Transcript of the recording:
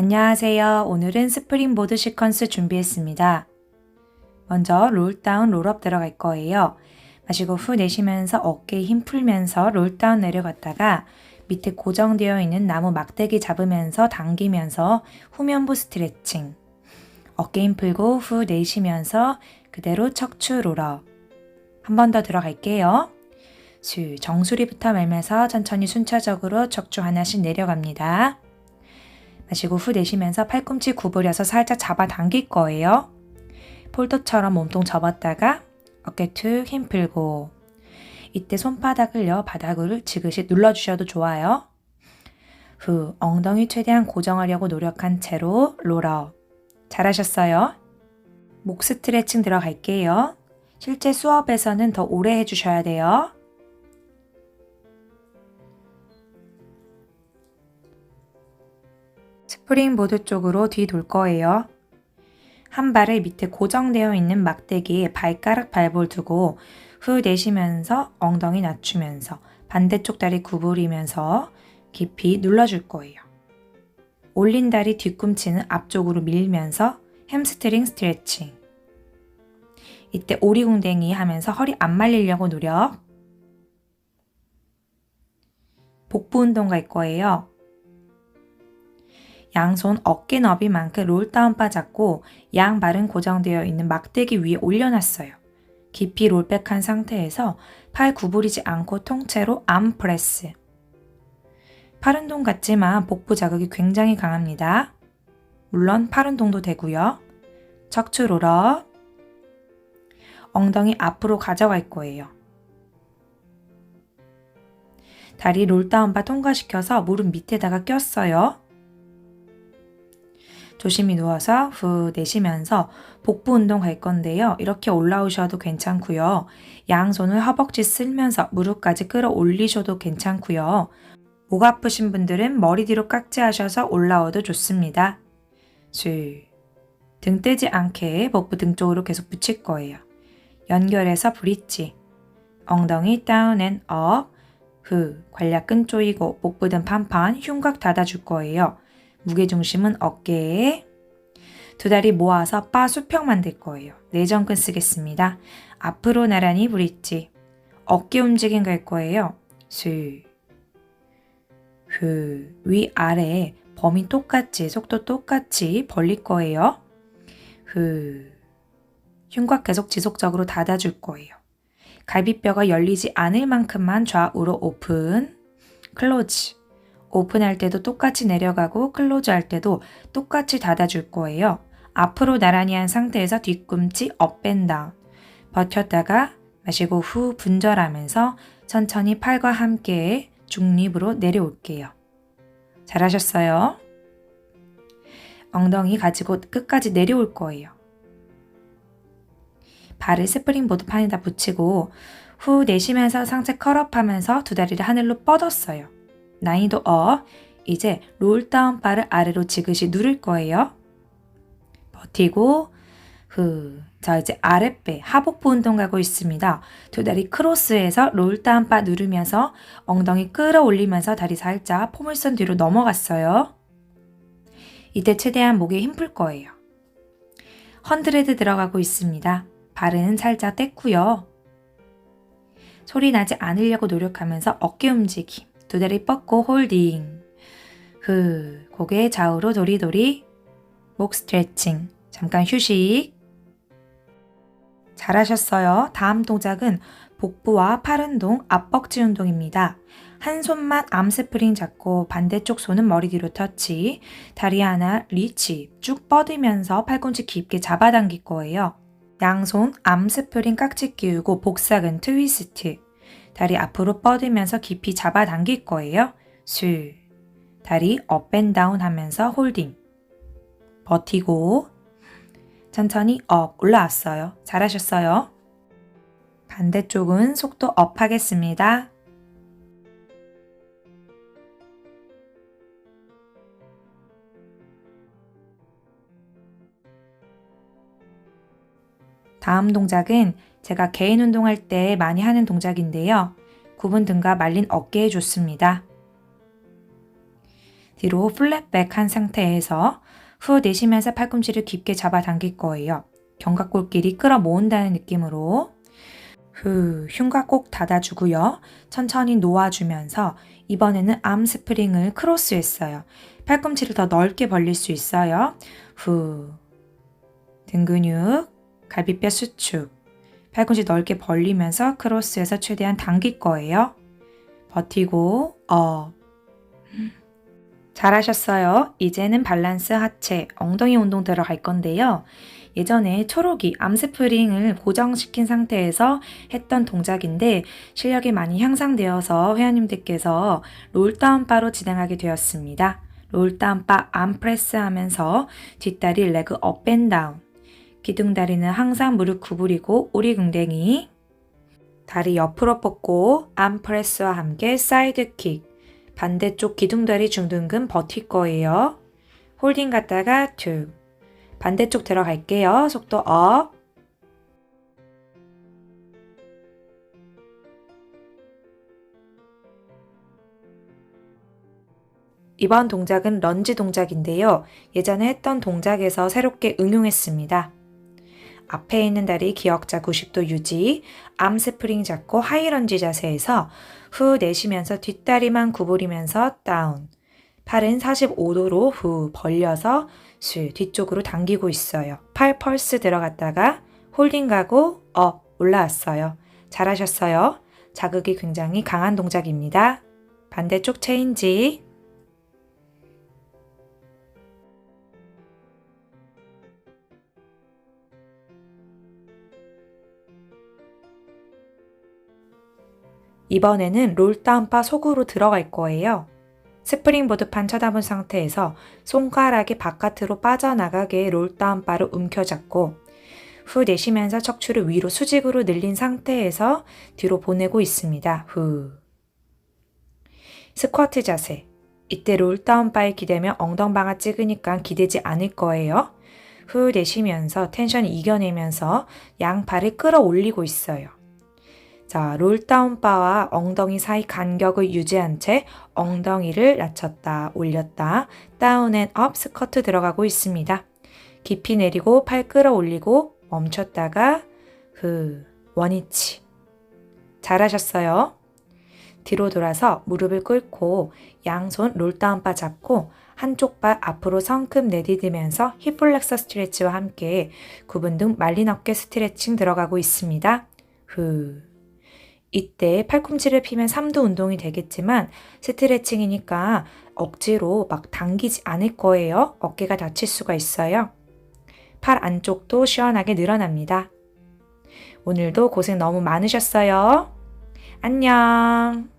안녕하세요. 오늘은 스프링보드 시퀀스 준비했습니다. 먼저 롤다운 롤업 들어갈 거예요. 마시고 후 내쉬면서 어깨에 힘 풀면서 롤다운 내려갔다가 밑에 고정되어 있는 나무 막대기 잡으면서 당기면서 후면부 스트레칭. 어깨 힘 풀고 후 내쉬면서 그대로 척추 롤업. 한 번 더 들어갈게요. 수, 정수리부터 밀면서 천천히 순차적으로 척추 하나씩 내려갑니다. 마시고 후 내쉬면서 팔꿈치 구부려서 살짝 잡아 당길 거예요. 폴더처럼 몸통 접었다가 어깨 툭 힘 풀고 이때 손바닥을요 바닥을 지그시 눌러주셔도 좋아요. 후 엉덩이 최대한 고정하려고 노력한 채로 롤업 잘하셨어요. 목 스트레칭 들어갈게요. 실제 수업에서는 더 오래 해주셔야 돼요. 스프링보드 쪽으로 뒤돌 거예요. 한 발을 밑에 고정되어 있는 막대기에 발가락 발볼 두고 후 내쉬면서 엉덩이 낮추면서 반대쪽 다리 구부리면서 깊이 눌러줄 거예요. 올린 다리 뒤꿈치는 앞쪽으로 밀면서 햄스트링 스트레칭. 이때 오리궁뎅이 하면서 허리 안 말리려고 노력. 복부 운동 갈 거예요. 양손 어깨 너비만큼 롤다운바 잡고 양발은 고정되어 있는 막대기 위에 올려놨어요. 깊이 롤백한 상태에서 팔 구부리지 않고 통째로 암 프레스. 팔 운동 같지만 복부 자극이 굉장히 강합니다. 물론 팔 운동도 되고요. 척추 롤업. 엉덩이 앞으로 가져갈 거예요. 다리 롤다운바 통과시켜서 무릎 밑에다가 꼈어요. 조심히 누워서 후 내쉬면서 복부 운동 갈 건데요. 이렇게 올라오셔도 괜찮고요. 양손을 허벅지 쓸면서 무릎까지 끌어올리셔도 괜찮고요. 목 아프신 분들은 머리 뒤로 깍지하셔서 올라와도 좋습니다. 술. 등 떼지 않게 복부 등 쪽으로 계속 붙일 거예요. 연결해서 브릿지. 엉덩이 다운 앤 업. 후. 관략근 조이고 복부 등 판판 흉곽 닫아줄 거예요. 무게중심은 어깨에 두 다리 모아서 바 수평 만들 거예요. 내전근 쓰겠습니다. 앞으로 나란히 브릿지. 어깨 움직임 갈 거예요. 술. 후. 위, 아래. 범위 똑같이, 속도 똑같이 벌릴 거예요. 후. 흉곽 계속 지속적으로 닫아줄 거예요. 갈비뼈가 열리지 않을 만큼만 좌우로 오픈. 클로즈. 오픈할 때도 똑같이 내려가고 클로즈 할 때도 똑같이 닫아줄 거예요. 앞으로 나란히 한 상태에서 뒤꿈치 업앤다운. 버텼다가 마시고 후 분절하면서 천천히 팔과 함께 중립으로 내려올게요. 잘하셨어요. 엉덩이 가지고 끝까지 내려올 거예요. 발을 스프링보드 판에다 붙이고 후 내쉬면서 상체 컬업하면서 두 다리를 하늘로 뻗었어요. 난이도 업. 이제 롤 다운 바를 아래로 지그시 누를 거예요. 버티고 후. 자 이제 아랫배 하복부 운동 가고 있습니다. 두 다리 크로스해서 롤 다운 바 누르면서 엉덩이 끌어올리면서 다리 살짝 포물선 뒤로 넘어갔어요. 이때 최대한 목에 힘 풀 거예요. 헌드레드 들어가고 있습니다. 발은 살짝 뗐고요. 소리 나지 않으려고 노력하면서 어깨 움직임. 두 다리 뻗고 홀딩. 후, 고개 좌우로 도리도리. 목 스트레칭. 잠깐 휴식. 잘하셨어요. 다음 동작은 복부와 팔 운동, 앞벅지 운동입니다. 한 손만 암스프링 잡고 반대쪽 손은 머리 뒤로 터치, 다리 하나 리치, 쭉 뻗으면서 팔꿈치 깊게 잡아당길 거예요. 양손 암스프링 깍지 끼우고 복사근 트위스트. 다리 앞으로 뻗으면서 깊이 잡아당길 거예요. 술. 다리 업앤다운 하면서 홀딩. 버티고 천천히 업 올라왔어요. 잘하셨어요. 반대쪽은 속도 업 하겠습니다. 다음 동작은 제가 개인 운동할 때 많이 하는 동작인데요. 굽은 등과 말린 어깨에 좋습니다. 뒤로 플랫백 한 상태에서 후 내쉬면서 팔꿈치를 깊게 잡아당길 거예요. 견갑골끼리 끌어 모은다는 느낌으로 후 흉곽 꼭 닫아주고요. 천천히 놓아주면서 이번에는 암 스프링을 크로스했어요. 팔꿈치를 더 넓게 벌릴 수 있어요. 후. 등 근육, 갈비뼈 수축. 팔꿈치 넓게 벌리면서 크로스해서 최대한 당길 거예요. 버티고, 어. 잘하셨어요. 이제는 밸런스 하체, 엉덩이 운동 들어갈 건데요. 예전에 초록이 암스프링을 고정시킨 상태에서 했던 동작인데 실력이 많이 향상되어서 회원님들께서 롤다운바로 진행하게 되었습니다. 롤다운바 암프레스 하면서 뒷다리 레그 업앤다운 기둥다리는 항상 무릎 구부리고 오리궁뎅이 다리 옆으로 뻗고 암프레스와 함께 사이드킥 반대쪽 기둥다리 중둔근 버틸 거예요. 홀딩 갔다가 툭 반대쪽 들어갈게요. 속도 업. 이번 동작은 런지 동작인데요. 예전에 했던 동작에서 새롭게 응용했습니다. 앞에 있는 다리 기역자 90도 유지, 암 스프링 잡고 하이런지 자세에서 후 내쉬면서 뒷다리만 구부리면서 다운. 팔은 45도로 후 벌려서 수 뒤쪽으로 당기고 있어요. 팔 펄스 들어갔다가 홀딩 가고 업 올라왔어요. 잘하셨어요. 자극이 굉장히 강한 동작입니다. 반대쪽 체인지. 이번에는 롤 다운바 속으로 들어갈 거예요. 스프링보드판 쳐다본 상태에서 손가락이 바깥으로 빠져나가게 롤 다운바로 움켜잡고 후 내쉬면서 척추를 위로 수직으로 늘린 상태에서 뒤로 보내고 있습니다. 후. 스쿼트 자세. 이때 롤 다운바에 기대면 엉덩방아 찍으니까 기대지 않을 거예요. 후 내쉬면서 텐션 이겨내면서 양팔을 끌어올리고 있어요. 자, 롤다운 바와 엉덩이 사이 간격을 유지한 채 엉덩이를 낮췄다, 올렸다, 다운 앤 업 스커트 들어가고 있습니다. 깊이 내리고 팔 끌어올리고 멈췄다가 후, 원위치. 잘하셨어요. 뒤로 돌아서 무릎을 꿇고 양손 롤다운 바 잡고 한쪽 발 앞으로 성큼 내디디면서 힙플렉서 스트레치와 함께 구분 등 말린 어깨 스트레칭 들어가고 있습니다. 후. 이때 팔꿈치를 피면 3도 운동이 되겠지만 스트레칭이니까 억지로 막 당기지 않을 거예요. 어깨가 다칠 수가 있어요. 팔 안쪽도 시원하게 늘어납니다. 오늘도 고생 너무 많으셨어요. 안녕.